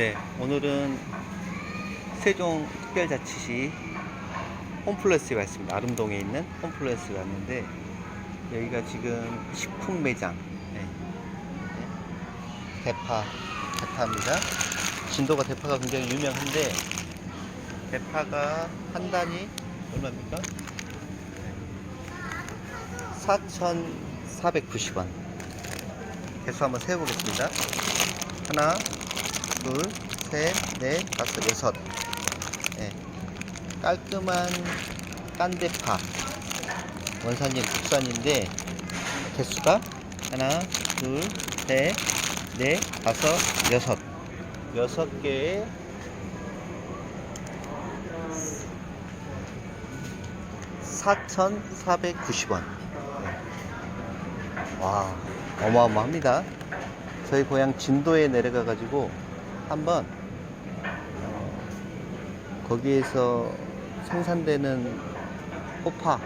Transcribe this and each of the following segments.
네, 오늘은 세종 특별자치시 홈플러스에 왔습니다. 아름동에 있는 홈플러스에 왔는데 여기가 지금 식품 매장 네. 네. 대파 대파입니다. 진도가 대파가 굉장히 유명한데 대파가 한 단위 얼마입니까? 4,490원. 개수 한번 세어보겠습니다. 하나, 둘, 셋, 넷, 다섯, 여섯. 네. 깔끔한 깐대파. 원산지 국산인데, 개수가 하나, 둘, 셋, 넷, 다섯, 여섯. 여섯 개에 (4,490원) 와 어마어마합니다 저희 고향 진도에 내려가 가지고 한번 어, 거기에서 생산되는 호파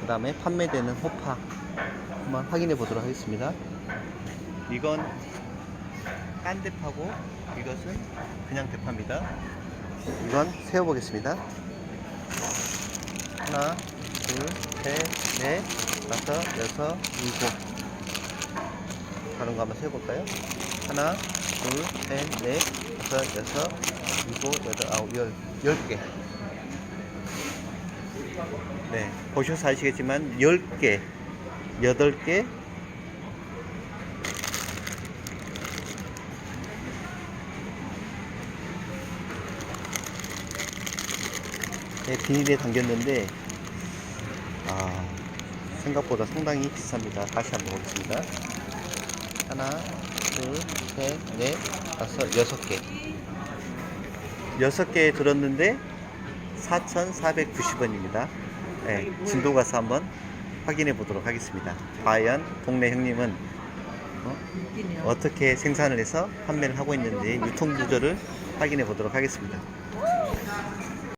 그 다음에 판매되는 호파 한번 확인해 보도록 하겠습니다. 이건 깐 대파고 이것은 그냥 대파입니다. 이건 세어보겠습니다. 하나 둘셋넷 다섯 여섯 일곱. 다른 거 한번 세볼까요? 하나, 둘, 셋, 넷, 다섯, 여섯, 일곱, 여덟, 아홉, 열, 열 개. 네, 보셔서 아시겠지만 열 개, 여덟 개. 네, 비닐에 담겼는데 아 생각보다 상당히 비쌉니다. 다시 한번 보겠습니다. 하나, 둘, 셋, 넷, 다섯, 여섯 개. 여섯 개 들었는데 4,490원입니다. 네, 진도 가서 한번 확인해 보도록 하겠습니다. 과연 동네 형님은 어? 어떻게 생산을 해서 판매를 하고 있는지 유통 구조를 확인해 보도록 하겠습니다.